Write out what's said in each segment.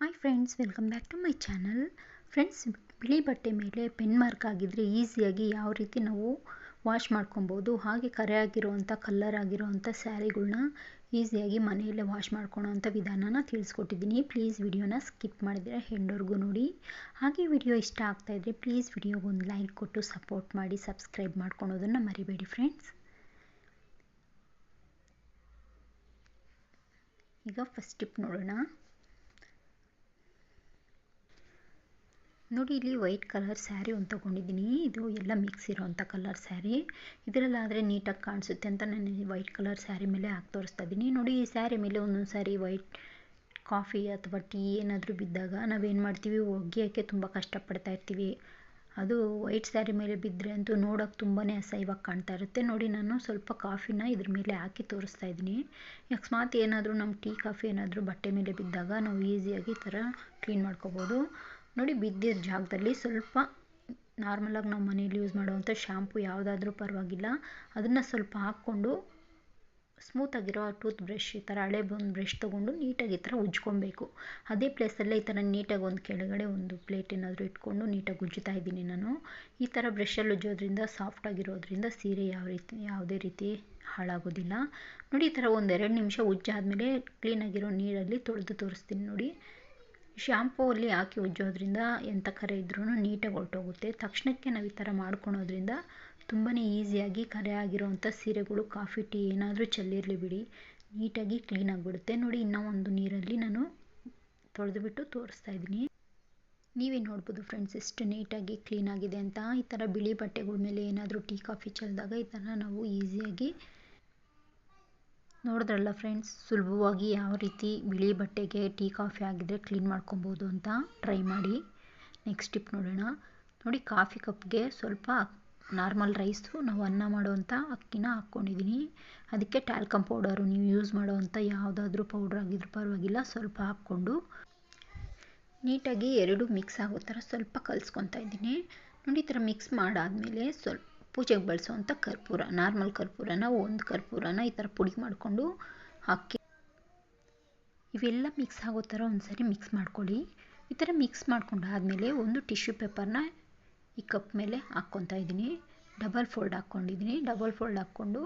Hi friends welcome back to my channel friends ಬಿಳಿ ಬಟ್ಟೆ ಮೇಲೆ ಪೆನ್ ಮಾರ್ಕ್ ಆಗಿದ್ದರೆ ಈಸಿಯಾಗಿ ಯಾವ ರೀತಿ ನಾವು ವಾಶ್ ಮಾಡ್ಕೊಬೋದು, ಹಾಗೆ ಕರೆ ಆಗಿರುವಂಥ ಕಲ್ಲರ್ ಆಗಿರುವಂಥ ಸ್ಯಾರಿಗಳನ್ನ ಈಸಿಯಾಗಿ ಮನೆಯಲ್ಲೇ ವಾಶ್ ಮಾಡ್ಕೊಳೋ ವಿಧಾನನ ತಿಳಿಸ್ಕೊಟ್ಟಿದ್ದೀನಿ. ಪ್ಲೀಸ್ ವಿಡಿಯೋನ ಸ್ಕಿಪ್ ಮಾಡಿದರೆ ಹೆಂಡವರೆಗೂ ನೋಡಿ. ಹಾಗೆ ವಿಡಿಯೋ ಇಷ್ಟ ಆಗ್ತಾಯಿದ್ರೆ ಪ್ಲೀಸ್ ವಿಡಿಯೋಗೆ ಒಂದು ಲೈಕ್ ಕೊಟ್ಟು ಸಪೋರ್ಟ್ ಮಾಡಿ ಸಬ್ಸ್ಕ್ರೈಬ್ ಮಾಡ್ಕೊಳೋದನ್ನು ಮರಿಬೇಡಿ ಫ್ರೆಂಡ್ಸ್ ಈಗ ಫಸ್ಟ್ ಟಿಪ್ ನೋಡೋಣ. ನೋಡಿ ಇಲ್ಲಿ ವೈಟ್ ಕಲರ್ ಸ್ಯಾರಿ ಒಂದು ತಗೊಂಡಿದ್ದೀನಿ. ಇದು ಎಲ್ಲ ಮಿಕ್ಸ್ ಇರೋವಂಥ ಕಲರ್ ಸ್ಯಾರಿ ಇದರಲ್ಲಾದರೆ ನೀಟಾಗಿ ಕಾಣಿಸುತ್ತೆ ಅಂತ ನಾನು ವೈಟ್ ಕಲರ್ ಸ್ಯಾರಿ ಮೇಲೆ ಹಾಕಿ ತೋರಿಸ್ತಾ ಇದ್ದೀನಿ ನೋಡಿ ಈ ಸ್ಯಾರಿ ಮೇಲೆ ಒಂದೊಂದು ಸಾರಿ ವೈಟ್ ಕಾಫಿ ಅಥವಾ ಟೀ ಏನಾದರೂ ಬಿದ್ದಾಗ ನಾವೇನು ಮಾಡ್ತೀವಿ? ಒಗೆಯೋಕ್ಕೆ ತುಂಬ ಕಷ್ಟಪಡ್ತಾ ಇರ್ತೀವಿ. ಅದು ವೈಟ್ ಸ್ಯಾರಿ ಮೇಲೆ ಬಿದ್ದರೆ ಅಂತೂ ನೋಡೋಕೆ ತುಂಬಾ ಅಸಹ್ಯವಾಗಿ ಕಾಣ್ತಾ ಇರುತ್ತೆ. ನೋಡಿ ನಾನು ಸ್ವಲ್ಪ ಕಾಫಿನ ಇದ್ರ ಮೇಲೆ ಹಾಕಿ ತೋರಿಸ್ತಾ ಇದ್ದೀನಿ ಅಕಸ್ಮಾತ್ ಏನಾದರೂ ನಮ್ಮ ಟೀ ಕಾಫಿ ಏನಾದರೂ ಬಟ್ಟೆ ಮೇಲೆ ಬಿದ್ದಾಗ ನಾವು ಈಸಿಯಾಗಿ ಈ ಥರ ಕ್ಲೀನ್ ಮಾಡ್ಕೋಬೋದು. ನೋಡಿ ಬಿದ್ದಿರೋ ಜಾಗದಲ್ಲಿ ಸ್ವಲ್ಪ ನಾರ್ಮಲಾಗಿ ನಾವು ಮನೇಲಿ ಯೂಸ್ ಮಾಡುವಂಥ ಶ್ಯಾಂಪು ಯಾವುದಾದ್ರೂ ಪರವಾಗಿಲ್ಲ. ಅದನ್ನು ಸ್ವಲ್ಪ ಹಾಕ್ಕೊಂಡು ಸ್ಮೂತಾಗಿರೋ ಟೂತ್ ಬ್ರಷ್ ಈ ಥರ ಹಳೆ ಒಂದು ಬ್ರಷ್ ತೊಗೊಂಡು ನೀಟಾಗಿ ಈ ಥರ ಉಜ್ಕೊಬೇಕು ಅದೇ ಪ್ಲೇಸಲ್ಲೇ ಈ ಥರ ನೀಟಾಗಿ ಒಂದು ಕೆಳಗಡೆ ಒಂದು ಪ್ಲೇಟ್ ಏನಾದರೂ ಇಟ್ಕೊಂಡು ನೀಟಾಗಿ ಉಜ್ಜುತ್ತಾ ಇದ್ದೀನಿ ನಾನು. ಈ ಥರ ಬ್ರಷಲ್ಲಿ ಉಜ್ಜೋದ್ರಿಂದ ಸಾಫ್ಟಾಗಿರೋದ್ರಿಂದ ಸೀರೆ ಯಾವ ರೀತಿ, ಯಾವುದೇ ರೀತಿ ಹಾಳಾಗೋದಿಲ್ಲ. ನೋಡಿ, ಈ ಥರ ಒಂದೆರಡು ನಿಮಿಷ ಉಜ್ಜಾದಮೇಲೆ ಕ್ಲೀನಾಗಿರೋ ನೀರಲ್ಲಿ ತೊಳೆದು ತೋರಿಸ್ತೀನಿ ನೋಡಿ. ಶ್ಯಾಂಪೂ ಅಲ್ಲಿ ಹಾಕಿ ಉಜ್ಜೋದ್ರಿಂದ ಎಂಥ ಕರೆ ಇದ್ರೂ ನೀಟಾಗಿ ಹೊರಟೋಗುತ್ತೆ. ತಕ್ಷಣಕ್ಕೆ ನಾವು ಈ ಥರ ಮಾಡ್ಕೊಳೋದ್ರಿಂದ ತುಂಬಾ ಈಸಿಯಾಗಿ ಕರೆ ಆಗಿರೋವಂಥ ಸೀರೆಗಳು, ಕಾಫಿ, ಟೀ ಏನಾದರೂ ಚೆಲ್ಲಿರಲಿ ಬಿಡಿ. ನೀಟಾಗಿ ಕ್ಲೀನ್ ಆಗಿಬಿಡುತ್ತೆ. ನೋಡಿ, ಇನ್ನೂ ಒಂದು ನೀರಲ್ಲಿ ನಾನು ತೊಳೆದುಬಿಟ್ಟು ತೋರಿಸ್ತಾ ಇದ್ದೀನಿ. ನೀವೇ ನೋಡ್ಬೋದು ಫ್ರೆಂಡ್ಸ್, ಎಷ್ಟು ನೀಟಾಗಿ ಕ್ಲೀನ್ ಆಗಿದೆ ಅಂತ. ಈ ಥರ ಬಿಳಿ ಬಟ್ಟೆಗಳ ಮೇಲೆ ಏನಾದರೂ ಟೀ, ಕಾಫಿ ಚೆಲ್ಲಿದಾಗ ಈ ಥರ ನಾವು ಈಸಿಯಾಗಿ ನೋಡಿದ್ರಲ್ಲ ಫ್ರೆಂಡ್ಸ್ ಸುಲಭವಾಗಿ ಯಾವ ರೀತಿ ಬಿಳಿ ಬಟ್ಟೆಗೆ ಟೀ, ಕಾಫಿ ಆಗಿದ್ರೆ ಕ್ಲೀನ್ ಮಾಡ್ಕೊಬೋದು ಅಂತ ಟ್ರೈ ಮಾಡಿ. ನೆಕ್ಸ್ಟ್ ಟಿಪ್ ನೋಡೋಣ. ನೋಡಿ ಕಾಫಿ ಕಪ್ಗೆ ಸ್ವಲ್ಪ ನಾರ್ಮಲ್ ರೈಸು ನಾವು ಅನ್ನ ಮಾಡೋವಂಥ ಅಕ್ಕಿನ ಹಾಕ್ಕೊಂಡಿದ್ದೀನಿ ಅದಕ್ಕೆ ಟ್ಯಾಲ್ಕಮ್ ಪೌಡರು ನೀವು ಯೂಸ್ ಮಾಡೋವಂಥ ಯಾವುದಾದ್ರೂ ಪೌಡ್ರ್ ಆಗಿದ್ರೂ ಪರವಾಗಿಲ್ಲ, ಸ್ವಲ್ಪ ಹಾಕ್ಕೊಂಡು ನೀಟಾಗಿ ಎರಡು ಮಿಕ್ಸ್ ಆಗೋ ಥರ ಸ್ವಲ್ಪ ಕಲಿಸ್ಕೊತಾ ಇದ್ದೀನಿ. ನೋಡಿ, ಈ ಥರ ಮಿಕ್ಸ್ ಮಾಡಾದಮೇಲೆ ಸ್ವಲ್ಪ ಪೂಜೆಗೆ ಬಳಸುವಂಥ ಕರ್ಪೂರ ನಾರ್ಮಲ್ ಕರ್ಪೂರನ, ಒಂದು ಕರ್ಪೂರನ ಈ ಥರ ಪುಡಿ ಮಾಡಿಕೊಂಡು ಹಾಕಿ. ಇವೆಲ್ಲ ಮಿಕ್ಸ್ ಆಗೋ ಥರ ಒಂದು ಸರಿ ಮಿಕ್ಸ್ ಮಾಡ್ಕೊಳ್ಳಿ. ಈ ಥರ ಮಿಕ್ಸ್ ಮಾಡ್ಕೊಂಡಾದಮೇಲೆ ಒಂದು ಟಿಶ್ಯೂ ಪೇಪರ್ನ ಈ ಕಪ್ ಮೇಲೆ ಹಾಕ್ಕೊತಾ ಇದ್ದೀನಿ. ಡಬಲ್ ಫೋಲ್ಡ್ ಹಾಕ್ಕೊಂಡಿದ್ದೀನಿ. ಡಬಲ್ ಫೋಲ್ಡ್ ಹಾಕ್ಕೊಂಡು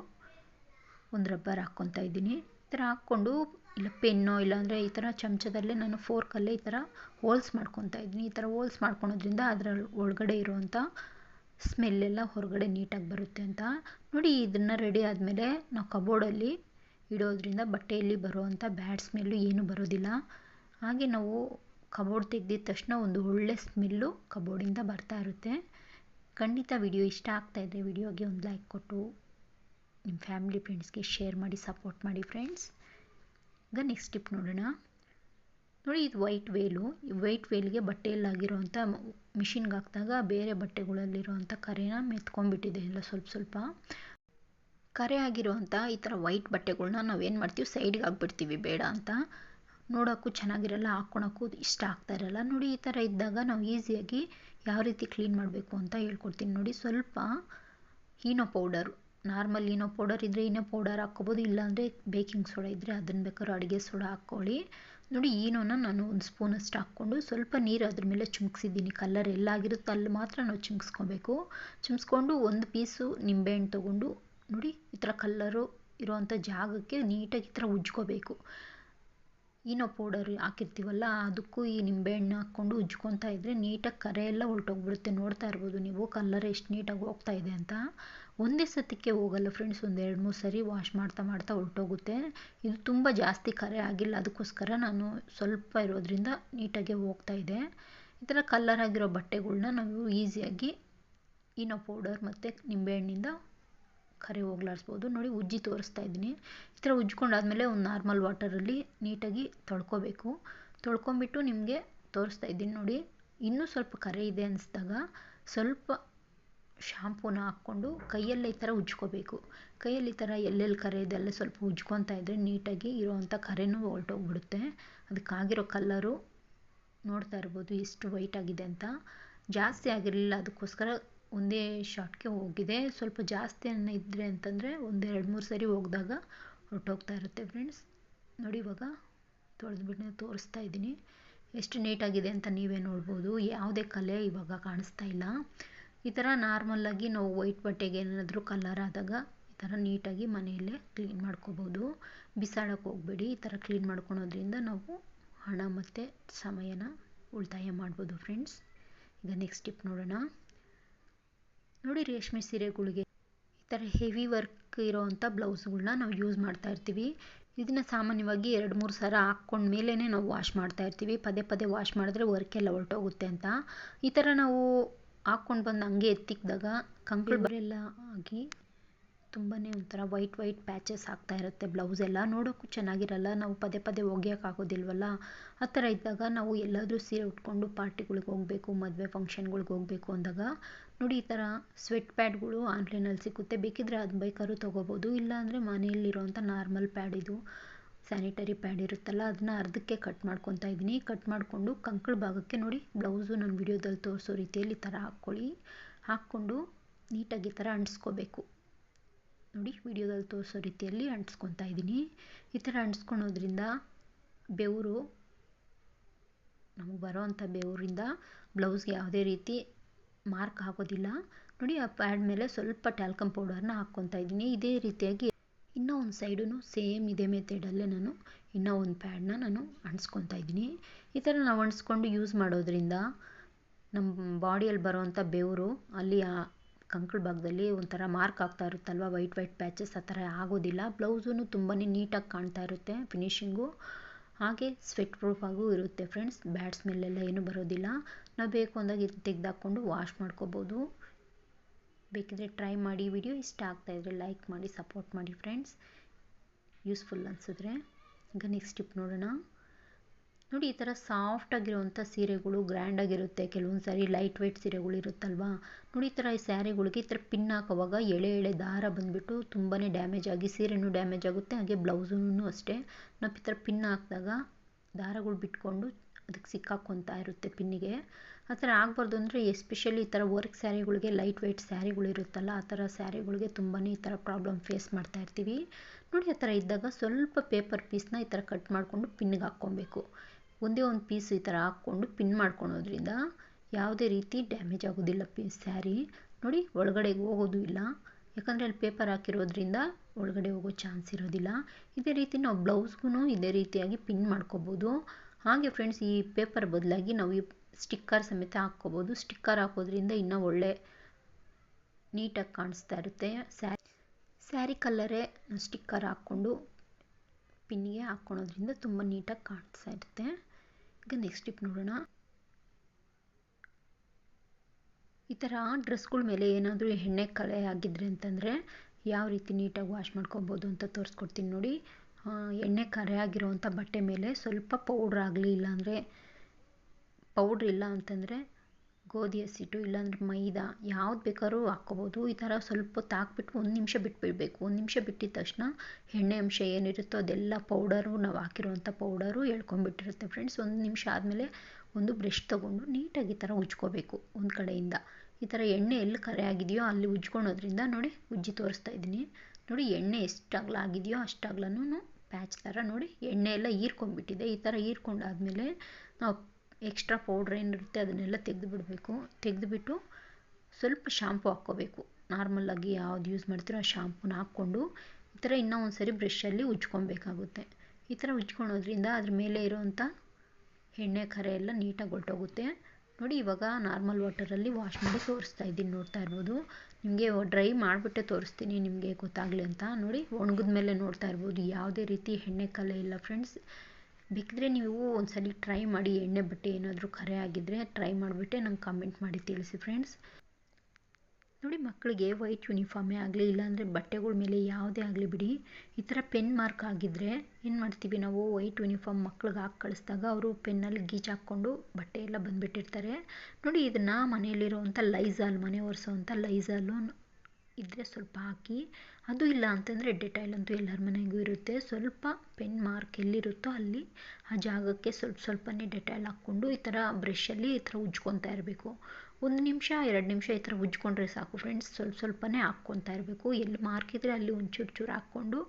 ಒಂದು ರಬ್ಬರ್ ಹಾಕ್ಕೊತಾ ಇದ್ದೀನಿ. ಈ ಥರ ಹಾಕ್ಕೊಂಡು, ಇಲ್ಲ ಪೆನ್ನು ಇಲ್ಲಾಂದರೆ ಈ ಥರ ಚಮಚದಲ್ಲೇ ನಾನು ಫೋರ್ಕಲ್ಲೇ ಈ ಥರ ಹೋಲ್ಸ್ ಮಾಡ್ಕೊತಾ ಇದ್ದೀನಿ. ಈ ಥರ ಹೋಲ್ಸ್ ಮಾಡ್ಕೊಳೋದ್ರಿಂದ ಅದರ ಒಳಗಡೆ ಇರುವಂಥ ಸ್ಮೆಲ್ಲೆಲ್ಲ ಹೊರಗಡೆ ನೀಟಾಗಿ ಬರುತ್ತೆ ಅಂತ. ನೋಡಿ, ಇದನ್ನು ರೆಡಿ ಆದಮೇಲೆ ನಾವು ಕಬೋರ್ಡಲ್ಲಿ ಇಡೋದ್ರಿಂದ ಬಟ್ಟೆಯಲ್ಲಿ ಬರುವಂಥ ಬ್ಯಾಡ್ ಸ್ಮೆಲ್ಲು ಏನೂ ಬರೋದಿಲ್ಲ. ಹಾಗೆ ನಾವು ಕಬೋರ್ಡ್ ತೆಗೆದಿದ ತಕ್ಷಣ ಒಂದು ಒಳ್ಳೆ ಸ್ಮೆಲ್ಲು ಕಬೋರ್ಡಿಂದ ಬರ್ತಾ ಇರುತ್ತೆ. ಖಂಡಿತ ವಿಡಿಯೋ ಇಷ್ಟ ಆಗ್ತಾಯಿದ್ರೆ ವಿಡಿಯೋಗೆ ಒಂದು ಲೈಕ್ ಕೊಟ್ಟು ನಿಮ್ಮ ಫ್ಯಾಮಿಲಿ ಫ್ರೆಂಡ್ಸ್ಗೆ ಶೇರ್ ಮಾಡಿ ಸಪೋರ್ಟ್ ಮಾಡಿ ಫ್ರೆಂಡ್ಸ್ ಈಗ ನೆಕ್ಸ್ಟ್ ಟಿಪ್ ನೋಡೋಣ. ನೋಡಿ, ಇದು ವೈಟ್ ವೇಲು ಈ ವೈಟ್ ವೇಲ್ಗೆ ಬಟ್ಟೆಯಲ್ಲಾಗಿರೋವಂಥ ಮಿಷಿನ್ಗೆ ಹಾಕಿದಾಗ ಬೇರೆ ಬಟ್ಟೆಗಳಲ್ಲಿರೋವಂಥ ಕರೆನ ಮೆತ್ಕೊಂಡ್ಬಿಟ್ಟಿದೆ ಎಲ್ಲ ಸ್ವಲ್ಪ ಸ್ವಲ್ಪ. ಕರೆ ಆಗಿರುವಂಥ ಈ ಥರ ವೈಟ್ ಬಟ್ಟೆಗಳನ್ನ ನಾವೇನು ಮಾಡ್ತೀವಿ, ಸೈಡ್ಗೆ ಹಾಕ್ಬಿಡ್ತೀವಿ. ಬೇಡ ಅಂತ ನೋಡೋಕ್ಕೂ ಚೆನ್ನಾಗಿರಲ್ಲ ಹಾಕ್ಕೊಳಕ್ಕೂ ಇಷ್ಟ ಆಗ್ತಾ ಇರಲ್ಲ. ನೋಡಿ, ಈ ಥರ ಇದ್ದಾಗ ನಾವು ಈಸಿಯಾಗಿ ಯಾವ ರೀತಿ ಕ್ಲೀನ್ ಮಾಡಬೇಕು ಅಂತ ಹೇಳ್ಕೊಡ್ತೀನಿ. ನೋಡಿ, ಸ್ವಲ್ಪ Eno powder, normal Eno powder ಇದ್ದರೆ ಈನೋ ಪೌಡರ್ ಹಾಕ್ಕೊಬೋದು, ಇಲ್ಲಾಂದರೆ ಬೇಕಿಂಗ್ ಸೋಡಾ ಇದ್ದರೆ ಅದನ್ನು ಬೇಕಾದ್ರೂ ಅಡುಗೆ ಸೋಡಾ ಹಾಕ್ಕೊಳ್ಳಿ. ನೋಡಿ ಏನೋನ ನಾನು ಒಂದು ಸ್ಪೂನಷ್ಟು ಹಾಕ್ಕೊಂಡು ಸ್ವಲ್ಪ ನೀರು ಅದ್ರ ಮೇಲೆ ಚುಮ್ಕ್ಸಿದ್ದೀನಿ. ಕಲ್ಲರ್ ಎಲ್ಲಾಗಿರುತ್ತೆ ಅಲ್ಲಿ ಮಾತ್ರ ನಾವು ಚಿಮ್ಸ್ಕೊಬೇಕು ಚಿಮ್ಸ್ಕೊಂಡು ಒಂದು ಪೀಸು ನಿಂಬೆಹಣ್ಣು ತೊಗೊಂಡು, ನೋಡಿ, ಈ ಥರ ಕಲ್ಲರು ಇರೋವಂಥ ಜಾಗಕ್ಕೆ ನೀಟಾಗಿ ಈ ಥರ ಉಜ್ಕೋಬೇಕು. ಈನೋ ಪೌಡರ್ ಹಾಕಿರ್ತೀವಲ್ಲ, ಅದಕ್ಕೂ ಈ ನಿಂಬೆಹಣ್ಣು ಹಾಕ್ಕೊಂಡು ಉಜ್ಕೊತಾ ಇದ್ದರೆ ನೀಟಾಗಿ ಕರೆ ಎಲ್ಲ ಹೊರ್ಟೋಗ್ಬಿಡುತ್ತೆ ನೋಡ್ತಾ ಇರ್ಬೋದು ನೀವು ಕಲ್ಲರ್ ಎಷ್ಟು ನೀಟಾಗಿ ಹೋಗ್ತಾ ಇದೆ ಅಂತ. ಒಂದೇ ಸತಿಕ್ಕೆ ಹೋಗಲ್ಲ ಫ್ರೆಂಡ್ಸ್ ಒಂದು ಎರಡು ಮೂರು ಸರಿ ವಾಶ್ ಮಾಡ್ತಾ ಮಾಡ್ತಾ ಹೊರ್ಟೋಗುತ್ತೆ. ಇದು ತುಂಬ ಜಾಸ್ತಿ ಕರೆ ಆಗಿಲ್ಲ. ಅದಕ್ಕೋಸ್ಕರ ನಾನು ಸ್ವಲ್ಪ ಇರೋದ್ರಿಂದ ನೀಟಾಗೆ ಹೋಗ್ತಾ ಇದೆ. ಈ ಥರ ಕಲ್ಲರ್ ಆಗಿರೋ ಬಟ್ಟೆಗಳನ್ನ ನಾವು ಈಸಿಯಾಗಿ ಇನೋ ಪೌಡರ್ ಮತ್ತು ನಿಂಬೆಹಣ್ಣಿಂದ ಕರೆ ಹೋಗ್ಲಾಡಿಸ್ಬೋದು. ನೋಡಿ, ಉಜ್ಜಿ ತೋರಿಸ್ತಾ ಇದ್ದೀನಿ. ಈ ಥರ ಉಜ್ಕೊಂಡಾದ್ಮೇಲೆ ಒಂದು ನಾರ್ಮಲ್ ವಾಟರಲ್ಲಿ ನೀಟಾಗಿ ತೊಳ್ಕೊಬೇಕು. ತೊಳ್ಕೊಂಬಿಟ್ಟು ನಿಮಗೆ ತೋರಿಸ್ತಾ ಇದ್ದೀನಿ ನೋಡಿ. ಇನ್ನೂ ಸ್ವಲ್ಪ ಕರೆ ಇದೆ ಅನಿಸ್ದಾಗ ಸ್ವಲ್ಪ ಶಾಂಪೂನ ಹಾಕ್ಕೊಂಡು ಕೈಯಲ್ಲೇ ಈ ಥರ ಉಜ್ಕೋಬೇಕು. ಕೈಯಲ್ಲಿ ಈ ಥರ ಎಲ್ಲೆಲ್ಲಿ ಕರೆ ಇದೆ ಅಲ್ಲೇ ಸ್ವಲ್ಪ ಉಜ್ಕೊತಾ ಇದ್ದರೆ ನೀಟಾಗಿ ಇರೋವಂಥ ಕರೆನೂ ಹೊರ್ಟೋಗ್ಬಿಡುತ್ತೆ. ಅದಕ್ಕಾಗಿರೋ ಕಲ್ಲರು ನೋಡ್ತಾ ಇರ್ಬೋದು ಎಷ್ಟು ಆಗಿದೆ ಅಂತ. ಜಾಸ್ತಿ ಆಗಿರಲಿಲ್ಲ, ಅದಕ್ಕೋಸ್ಕರ ಒಂದೇ ಶಾಟ್ಗೆ ಹೋಗಿದೆ. ಸ್ವಲ್ಪ ಜಾಸ್ತಿ ಅನ್ನ ಇದ್ದರೆ ಅಂತಂದರೆ ಒಂದು ಎರಡು ಮೂರು ಸರಿ ಹೋಗಿದಾಗ ಹೊರಟೋಗ್ತಾ ಇರುತ್ತೆ ಫ್ರೆಂಡ್ಸ್ ನೋಡಿ ಇವಾಗ ತೊಳೆದ್ಬಿಟ್ಟು ತೋರಿಸ್ತಾ ಇದ್ದೀನಿ. ಎಷ್ಟು ನೀಟಾಗಿದೆ ಅಂತ ನೀವೇ ನೋಡ್ಬೋದು. ಯಾವುದೇ ಕಲೆ ಇವಾಗ ಕಾಣಿಸ್ತಾ ಇಲ್ಲ. ಈ ಥರ ನಾರ್ಮಲ್ಲಾಗಿ ನಾವು ವೈಟ್ ಬಟ್ಟೆಗೆ ಏನಾದರೂ ಕಲರ್ ಆದಾಗ ಈ ಥರ ನೀಟಾಗಿ ಮನೆಯಲ್ಲೇ ಕ್ಲೀನ್ ಮಾಡ್ಕೋಬೋದು. ಬಿಸಾಡಕ್ಕೆ ಹೋಗಬೇಡಿ. ಈ ಥರ ಕ್ಲೀನ್ ಮಾಡ್ಕೊಳೋದ್ರಿಂದ ನಾವು ಹಣ ಮತ್ತು ಸಮಯನ ಉಳಿತಾಯ ಮಾಡ್ಬೋದು ಫ್ರೆಂಡ್ಸ್ ಈಗ ನೆಕ್ಸ್ಟ್ ಟಿಪ್ ನೋಡೋಣ. ನೋಡಿ ರೇಷ್ಮೆ ಸೀರೆಗಳಿಗೆ ಈ ಥರ ಹೆವಿ ವರ್ಕ್ ಇರೋವಂಥ ಬ್ಲೌಸ್ಗಳನ್ನ ನಾವು ಯೂಸ್ ಮಾಡ್ತಾ ಇರ್ತೀವಿ. ಇದನ್ನು ಸಾಮಾನ್ಯವಾಗಿ ಎರಡು ಮೂರು ಸಲ ಹಾಕ್ಕೊಂಡ ಮೇಲೇ ನಾವು ವಾಶ್ ಮಾಡ್ತಾ ಇರ್ತೀವಿ. ಪದೇ ಪದೇ ವಾಶ್ ಮಾಡಿದ್ರೆ ವರ್ಕ್ ಎಲ್ಲ ಹೊರಟೋಗುತ್ತೆ ಅಂತ. ಈ ಥರ ನಾವು ಹಾಕ್ಕೊಂಡು ಬಂದು ಹಂಗೆ ಎತ್ತಿಕ್ಕಿದಾಗ ಕಂಕಳು ಬರೆಲ್ಲ ಆಗಿ ತುಂಬಾ ಒಂಥರ ವೈಟ್ ವೈಟ್ ಪ್ಯಾಚಸ್ ಆಗ್ತಾ ಇರುತ್ತೆ ಬ್ಲೌಸ್ ಎಲ್ಲ. ನೋಡೋಕ್ಕೂ ಚೆನ್ನಾಗಿರಲ್ಲ. ನಾವು ಪದೇ ಪದೇ ಒಗೆಯೋಕ್ಕಾಗೋದಿಲ್ವಲ್ಲ ಆ ಥರ ಇದ್ದಾಗ ನಾವು ಎಲ್ಲಾದರೂ ಸೀರೆ ಉಟ್ಕೊಂಡು ಪಾರ್ಟಿಗಳಿಗೆ ಹೋಗಬೇಕು, ಮದುವೆ ಫಂಕ್ಷನ್ಗಳಿಗೆ ಹೋಗಬೇಕು ಅಂದಾಗ ನೋಡಿ ಈ ಥರ ಸ್ವೆಟ್ ಪ್ಯಾಡ್ಗಳು ಆನ್ಲೈನಲ್ಲಿ ಸಿಗುತ್ತೆ ಬೇಕಿದ್ರೆ ಅದು ಬೇಕಾದ್ರೂ ತೊಗೋಬೋದು. ಇಲ್ಲಾಂದರೆ ಮನೆಯಲ್ಲಿರೋವಂಥ ನಾರ್ಮಲ್ ಪ್ಯಾಡ್ ಇದು. ಸ್ಯಾನಿಟರಿ ಪ್ಯಾಡ್ ಇರುತ್ತಲ್ಲ, ಅದನ್ನ ಅರ್ಧಕ್ಕೆ ಕಟ್ ಮಾಡ್ಕೊತಾ ಇದ್ದೀನಿ. ಕಟ್ ಮಾಡಿಕೊಂಡು ಕಂಕಳ ಭಾಗಕ್ಕೆ ನೋಡಿ, ಬ್ಲೌಸು ನಾನು ವಿಡಿಯೋದಲ್ಲಿ ತೋರಿಸೋ ರೀತಿಯಲ್ಲಿ ಈ ಥರ ಹಾಕ್ಕೊಳ್ಳಿ. ಹಾಕ್ಕೊಂಡು ನೀಟಾಗಿ ಈ ಥರ ಅಂಟಿಸ್ಕೋಬೇಕು. ನೋಡಿ, ವಿಡಿಯೋದಲ್ಲಿ ತೋರಿಸೋ ರೀತಿಯಲ್ಲಿ ಅಂಟಿಸ್ಕೊತಾ ಇದ್ದೀನಿ. ಈ ಥರ ಅಂಟಿಸ್ಕೊಳೋದ್ರಿಂದ ಬೆವರು, ನಮಗೆ ಬರೋ ಅಂಥ ಬೆವರಿಂದ ಬ್ಲೌಸ್ಗೆ ಯಾವುದೇ ರೀತಿ ಮಾರ್ಕ್ ಆಗೋದಿಲ್ಲ. ನೋಡಿ, ಆ ಪ್ಯಾಡ್ ಮೇಲೆ ಸ್ವಲ್ಪ ಟ್ಯಾಲ್ಕಮ್ ಪೌಡರ್ನ ಹಾಕ್ಕೊತಾ ಇದ್ದೀನಿ. ಇದೇ ರೀತಿಯಾಗಿ ಇನ್ನೂ ಒಂದು ಸೈಡು ಸೇಮ್ ಇದೇ ಮೆಥಡಲ್ಲೇ ನಾನು ಇನ್ನೂ ಒಂದು ಪ್ಯಾಡ್ನ ನಾನು ಅಂಟಿಸ್ಕೊತಾ ಇದ್ದೀನಿ. ಈ ಥರ ನಾವು ಅಂಟಿಸ್ಕೊಂಡು ಯೂಸ್ ಮಾಡೋದ್ರಿಂದ ನಮ್ಮ ಬಾಡಿಯಲ್ಲಿ ಬರೋವಂಥ ಬೆವರು ಅಲ್ಲಿ ಆ ಕಂಕಳ ಭಾಗದಲ್ಲಿ ಒಂಥರ ಮಾರ್ಕ್ ಆಗ್ತಾ ಇರುತ್ತಲ್ವ? ವೈಟ್ ವೈಟ್ ಪ್ಯಾಚಸ್ ಆ ಥರ ಆಗೋದಿಲ್ಲ. ಬ್ಲೌಸೂ ತುಂಬಾ ನೀಟಾಗಿ ಕಾಣ್ತಾ ಇರುತ್ತೆ ಫಿನಿಷಿಂಗು ಹಾಗೆ ಸ್ವೆಟ್ ಪ್ರೂಫ್ ಆಗೂ ಇರುತ್ತೆ ಫ್ರೆಂಡ್ಸ್. ಬ್ಯಾಡ್ ಸ್ಮೆಲ್ಲೆಲ್ಲ ಏನೂ ಬರೋದಿಲ್ಲ. ನಾವು ಬೇಕು ಅಂದಾಗ ಇದು ತೆಗೆದಾಕ್ಕೊಂಡು ವಾಶ್ ಮಾಡ್ಕೋಬೋದು. ಬೇಕಿದ್ರೆ ಟ್ರೈ ಮಾಡಿ ವಿಡಿಯೋ ಇಷ್ಟ ಆಗ್ತಾಯಿದ್ರೆ ಲೈಕ್ ಮಾಡಿ ಸಪೋರ್ಟ್ ಮಾಡಿ ಫ್ರೆಂಡ್ಸ್ ಯೂಸ್ಫುಲ್ ಅನಿಸಿದ್ರೆ. ಈಗ ನೆಕ್ಸ್ಟ್ ಟಿಪ್ ನೋಡೋಣ. ನೋಡಿ ಈ ಥರ ಸಾಫ್ಟಾಗಿರುವಂಥ ಸೀರೆಗಳು ಗ್ರ್ಯಾಂಡಾಗಿರುತ್ತೆ ಕೆಲವೊಂದು ಸಾರಿ ಲೈಟ್ ವೆಯ್ಟ್ ಸೀರೆಗಳು ಇರುತ್ತಲ್ವಾ? ನೋಡಿ ಈ ಥರ ಈ ಸ್ಯಾರಿಗಳಿಗೆ ಈ ಥರ ಪಿನ್ ಹಾಕೋವಾಗ ಎಳೆ ಎಳೆ ದಾರ ಬಂದುಬಿಟ್ಟು ತುಂಬಾ ಡ್ಯಾಮೇಜ್ ಆಗಿ, ಸೀರೆನೂ ಡ್ಯಾಮೇಜ್ ಆಗುತ್ತೆ, ಹಾಗೆ ಬ್ಲೌಸೂ ಅಷ್ಟೇ. ನಾವು ಈ ಥರ ಪಿನ್ ಹಾಕಿದಾಗ ದಾರಗಳು ಬಿಟ್ಕೊಂಡು ಅದಕ್ಕೆ ಸಿಕ್ಕಾಕೊತಾ ಇರುತ್ತೆ ಪಿನ್ನಿಗೆ ಆ ಥರ ಆಗಬಾರ್ದು ಅಂದರೆ ಎಸ್ಪೆಷಲಿ ಈ ಥರ ವರ್ಕ್ ಸ್ಯಾರಿಗಳಿಗೆ ಲೈಟ್ ವೆಯ್ಟ್ ಸ್ಯಾರಿಗಳಿರುತ್ತಲ್ಲ ಆ ಥರ ಸ್ಯಾರಿಗಳಿಗೆ ತುಂಬಾ ಈ ಥರ ಪ್ರಾಬ್ಲಮ್ ಫೇಸ್ ಮಾಡ್ತಾ ಇರ್ತೀವಿ. ನೋಡಿ ಆ ಥರ ಇದ್ದಾಗ ಸ್ವಲ್ಪ ಪೇಪರ್ ಪೀಸ್ನ ಈ ಥರ ಕಟ್ ಮಾಡಿಕೊಂಡು ಪಿನ್ನಿಗೆ ಹಾಕ್ಕೊಬೇಕು. ಒಂದೇ ಒಂದು ಪೀಸ್ ಈ ಥರ ಹಾಕ್ಕೊಂಡು ಪಿನ್ ಮಾಡ್ಕೊಳೋದ್ರಿಂದ ಯಾವುದೇ ರೀತಿ ಡ್ಯಾಮೇಜ್ ಆಗೋದಿಲ್ಲ ಪೀಸ್ ಸ್ಯಾರಿ. ನೋಡಿ ಒಳಗಡೆಗೆ ಹೋಗೋದು ಇಲ್ಲ. ಯಾಕಂದರೆ ಅಲ್ಲಿ ಪೇಪರ್ ಹಾಕಿರೋದ್ರಿಂದ ಒಳಗಡೆ ಹೋಗೋ ಚಾನ್ಸ್ ಇರೋದಿಲ್ಲ. ಇದೇ ರೀತಿ ನಾವು ಬ್ಲೌಸ್ಗೂ ಇದೇ ರೀತಿಯಾಗಿ ಪಿನ್ ಮಾಡ್ಕೋಬೋದು. ಹಾಗೆ ಫ್ರೆಂಡ್ಸ್ ಈ ಪೇಪರ್ ಬದಲಾಗಿ ನಾವು ಈ ಸ್ಟಿಕ್ಕರ್ ಸಮೇತ ಹಾಕ್ಕೋಬೋದು. ಸ್ಟಿಕ್ಕರ್ ಹಾಕೋದ್ರಿಂದ ಇನ್ನೂ ಒಳ್ಳೆ ನೀಟಾಗಿ ಕಾಣಿಸ್ತಾ ಇರುತ್ತೆ. ಸ್ಯಾರಿ ಸ್ಯಾರಿ ಕಲ್ಲರೇ ಸ್ಟಿಕ್ಕರ್ ಹಾಕ್ಕೊಂಡು ಪಿನ್ನಿಗೆ ಹಾಕ್ಕೊಳೋದ್ರಿಂದ ತುಂಬ ನೀಟಾಗಿ ಕಾಣಿಸ್ತಾ ಇರುತ್ತೆ. ಈಗ ನೆಕ್ಸ್ಟ್ ಟಿಪ್ ನೋಡೋಣ. ಈ ಥರ ಡ್ರೆಸ್ಗಳ ಮೇಲೆ ಏನಾದರೂ ಎಣ್ಣೆ ಕಲೆ ಆಗಿದ್ರೆ ಅಂತಂದರೆ ಯಾವ ರೀತಿ ನೀಟಾಗಿ ವಾಶ್ ಮಾಡ್ಕೊಬೋದು ಅಂತ ತೋರಿಸ್ಕೊಡ್ತೀನಿ ನೋಡಿ. ಎಣ್ಣೆ ಕರೆ ಆಗಿರೋವಂಥ ಬಟ್ಟೆ ಮೇಲೆ ಸ್ವಲ್ಪ ಪೌಡ್ರ್ ಆಗಲಿ ಇಲ್ಲಾಂದರೆ ಪೌಡ್ರ್ ಇಲ್ಲ ಅಂತಂದರೆ ಗೋಧಿ, ಹಸಿಟ್ಟು ಇಲ್ಲಾಂದರೆ ಮೈದಾ ಯಾವ್ದು ಬೇಕಾದ್ರೂ ಹಾಕ್ಕೋಬೋದು. ಈ ಥರ ಸ್ವಲ್ಪ ಹೊತ್ತು ಹಾಕ್ಬಿಟ್ಟು ಒಂದು ನಿಮಿಷ ಬಿಟ್ಬಿಡಬೇಕು. ಒಂದು ನಿಮಿಷ ಬಿಟ್ಟಿದ ತಕ್ಷಣ ಎಣ್ಣೆ ಅಂಶ ಏನಿರುತ್ತೋ ಅದೆಲ್ಲ ಪೌಡರು ನಾವು ಹಾಕಿರುವಂಥ ಪೌಡರು ಎಳ್ಕೊಂಬಿಟ್ಟಿರುತ್ತೆ ಫ್ರೆಂಡ್ಸ್. ಒಂದು ನಿಮಿಷ ಆದಮೇಲೆ ಒಂದು ಬ್ರಷ್ ತೊಗೊಂಡು ನೀಟಾಗಿ ಈ ಥರ ಉಜ್ಕೋಬೇಕು ಒಂದು ಕಡೆಯಿಂದ. ಈ ಥರ ಎಣ್ಣೆ ಎಲ್ಲಿ ಕರೆ ಆಗಿದೆಯೋ ಅಲ್ಲಿ ಉಜ್ಕೊಳೋದ್ರಿಂದ ನೋಡಿ ಉಜ್ಜಿ ತೋರಿಸ್ತಾ ಇದ್ದೀನಿ. ನೋಡಿ ಎಣ್ಣೆ ಎಷ್ಟು ಅಗಲ ಆಗಿದೆಯೋ ಅಷ್ಟಾಗ್ಲೂ ಪ್ಯಾಚ್ ಥರ ನೋಡಿ ಎಣ್ಣೆ ಎಲ್ಲ ಹೀರ್ಕೊಂಡ್ಬಿಟ್ಟಿದೆ. ಈ ಥರ ಹೀರ್ಕೊಂಡಾದ್ಮೇಲೆ ನಾವು ಎಕ್ಸ್ಟ್ರಾ ಪೌಡ್ರ್ ಏನಿರುತ್ತೆ ಅದನ್ನೆಲ್ಲ ತೆಗೆದು ಬಿಡಬೇಕು. ತೆಗೆದುಬಿಟ್ಟು ಸ್ವಲ್ಪ ಶಾಂಪು ಹಾಕ್ಕೋಬೇಕು. ನಾರ್ಮಲ್ಲಾಗಿ ಯಾವ್ದು ಯೂಸ್ ಮಾಡ್ತೀರೋ ಆ ಶಾಂಪುನ ಹಾಕ್ಕೊಂಡು ಈ ಥರ ಇನ್ನೂ ಒಂದು ಸರಿ ಬ್ರಷಲ್ಲಿ ಉಜ್ಕೊಬೇಕಾಗುತ್ತೆ. ಈ ಥರ ಉಜ್ಕೊಳೋದ್ರಿಂದ ಅದ್ರ ಮೇಲೆ ಇರೋವಂಥ ಎಣ್ಣೆ ಕರೆ ಎಲ್ಲ ನೀಟಾಗಿ ಹೊರ್ಟೋಗುತ್ತೆ ನೋಡಿ ಇವಾಗ ನಾರ್ಮಲ್ ವಾಟರಲ್ಲಿ ವಾಶ್ ಮಾಡಿ ತೋರಿಸ್ತಾ ಇದ್ದೀನಿ ನೋಡ್ತಾ ಇರ್ಬೋದು. ನಿಮಗೆ ಡ್ರೈ ಮಾಡಿಬಿಟ್ಟೆ ತೋರಿಸ್ತೀನಿ ನಿಮಗೆ ಗೊತ್ತಾಗಲಿ ಅಂತ. ನೋಡಿ ಒಣಗಿದ ಮೇಲೆ ನೋಡ್ತಾ ಇರ್ಬೋದು. ಯಾವುದೇ ರೀತಿ ಎಣ್ಣೆ ಕಲೆ ಇಲ್ಲ ಫ್ರೆಂಡ್ಸ್ ಬೇಕಿದ್ರೆ ನೀವು ಒಂದ್ಸಲಿ ಟ್ರೈ ಮಾಡಿ ಎಣ್ಣೆ ಬಟ್ಟೆ ಏನಾದರೂ ಕರೆ ಆಗಿದ್ದರೆ ಟ್ರೈ ಮಾಡಿಬಿಟ್ಟೆ ನಂಗೆ ಕಮೆಂಟ್ ಮಾಡಿ ತಿಳಿಸಿ ಫ್ರೆಂಡ್ಸ್ ನೋಡಿ ಮಕ್ಕಳಿಗೆ ವೈಟ್ ಯೂನಿಫಾರ್ಮೇ ಆಗಲಿ ಇಲ್ಲಾಂದರೆ ಬಟ್ಟೆಗಳ ಮೇಲೆ ಯಾವುದೇ ಆಗಲಿ ಬಿಡಿ, ಈ ಥರ ಪೆನ್ ಮಾರ್ಕ್ ಆಗಿದ್ದರೆ ಏನು ಮಾಡ್ತೀವಿ ನಾವು? ವೈಟ್ ಯೂನಿಫಾರ್ಮ್ ಮಕ್ಳಿಗೆ ಹಾಕಿ ಕಳಿಸ್ದಾಗ ಅವರು ಪೆನ್ನಲ್ಲಿ ಗೀಚ್ ಹಾಕ್ಕೊಂಡು ಬಟ್ಟೆ ಎಲ್ಲ ಬಂದುಬಿಟ್ಟಿರ್ತಾರೆ. ನೋಡಿ ಇದನ್ನು ಮನೆಯಲ್ಲಿರೋವಂಥ ಲೈಝಾಲ್ ಮನೆ ಒರೆಸೋವಂಥ ಲೈಝಾಲು ಇದ್ದರೆ ಸ್ವಲ್ಪ ಹಾಕಿ, ಅದು ಇಲ್ಲ ಅಂತಂದರೆ ಡೆಟಾಯ್ಲ್ ಅಂತೂ ಎಲ್ಲರ ಮನೆಗೂ ಇರುತ್ತೆ. ಸ್ವಲ್ಪ ಪೆನ್ ಮಾರ್ಕ್ ಎಲ್ಲಿರುತ್ತೋ ಅಲ್ಲಿ ಆ ಜಾಗಕ್ಕೆ ಸ್ವಲ್ಪ ಸ್ವಲ್ಪನೇ ಡೆಟಾಯ್ಲ್ ಹಾಕ್ಕೊಂಡು ಈ ಥರ ಬ್ರಷಲ್ಲಿ ಈ ಥರ ಉಜ್ಕೊತಾ ಇರಬೇಕು. ಒಂದು ನಿಮಿಷ, ಎರಡು ನಿಮಿಷ ಈ ಥರ ಉಜ್ಕೊಂಡ್ರೆ ಸಾಕು ಫ್ರೆಂಡ್ಸ್ ಸ್ವಲ್ಪ ಸ್ವಲ್ಪನೇ ಹಾಕ್ಕೊತಾ ಇರಬೇಕು. ಎಲ್ಲಿ ಮಾರ್ಕ್ ಇದ್ದರೆ ಅಲ್ಲಿ ಒಂಚೂರು ಚೂರು ಹಾಕ್ಕೊಂಡು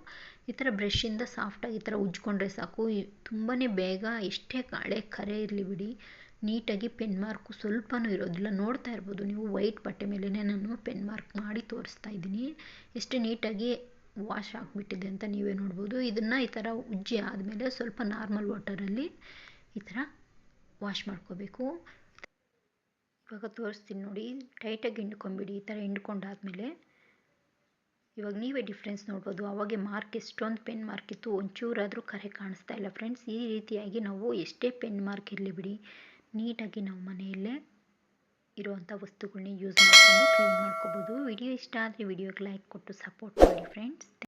ಈ ಥರ ಬ್ರಷಿಂದ ಸಾಫ್ಟಾಗಿ ಈ ಥರ ಉಜ್ಕೊಂಡ್ರೆ ಸಾಕು. ತುಂಬಾ ಬೇಗ ಎಷ್ಟೇ ಹಳೆ ಕರೆ ಇರಲಿ ಬಿಡಿ. ನೀಟಾಗಿ ಪೆನ್ ಮಾರ್ಕು ಸ್ವಲ್ಪನೂ ಇರೋದಿಲ್ಲ. ನೋಡ್ತಾ ಇರ್ಬೋದು. ನೀವು ವೈಟ್ ಬಟ್ಟೆ ಮೇಲೆಯೇ ನಾನು ಪೆನ್ ಮಾರ್ಕ್ ಮಾಡಿ ತೋರಿಸ್ತಾ ಇದ್ದೀನಿ. ಎಷ್ಟು ನೀಟಾಗಿ ವಾಶ್ ಆಗಿಬಿಟ್ಟಿದೆ ಅಂತ ನೀವೇ ನೋಡ್ಬೋದು. ಇದನ್ನು ಈ ಥರ ಉಜ್ಜಿ ಆದಮೇಲೆ ಸ್ವಲ್ಪ ನಾರ್ಮಲ್ ವಾಟರಲ್ಲಿ ಈ ಥರ ವಾಶ್ ಮಾಡ್ಕೋಬೇಕು. ಇವಾಗ ತೋರಿಸ್ತೀನಿ ನೋಡಿ. ಟೈಟಾಗಿ ಹಿಂಡ್ಕೊಂಬಿಡಿ ಈ ಥರ ಹಿಂಡ್ಕೊಂಡಾದ್ಮೇಲೆ ಇವಾಗ ನೀವೇ ಡಿಫ್ರೆನ್ಸ್ ನೋಡ್ಬೋದು. ಅವಾಗೆ ಮಾರ್ಕ್ ಎಷ್ಟೊಂದು ಪೆನ್ ಮಾರ್ಕ್ ಇತ್ತು. ಒಂಚೂರಾದರೂ ಕರೆ ಕಾಣಿಸ್ತಾ ಇಲ್ಲ ಫ್ರೆಂಡ್ಸ್ ಈ ರೀತಿಯಾಗಿ ನಾವು ಎಷ್ಟೇ ಪೆನ್ ಮಾರ್ಕ್ ಇರಲಿ ಬಿಡಿ. ನೀಟಾಗಿ ನಾವು ಮನೆಯಲ್ಲೇ ಇರುವಂಥ ವಸ್ತುಗಳನ್ನ ಯೂಸ್ ಮಾಡಿಕೊಂಡು ಕ್ಲೀನ್ ಮಾಡ್ಕೋಬೋದು. ವಿಡಿಯೋ ಇಷ್ಟ ಆದರೆ ವಿಡಿಯೋಗೆ ಲೈಕ್ ಕೊಟ್ಟು ಸಪೋರ್ಟ್ ಮಾಡಿ ಫ್ರೆಂಡ್ಸ್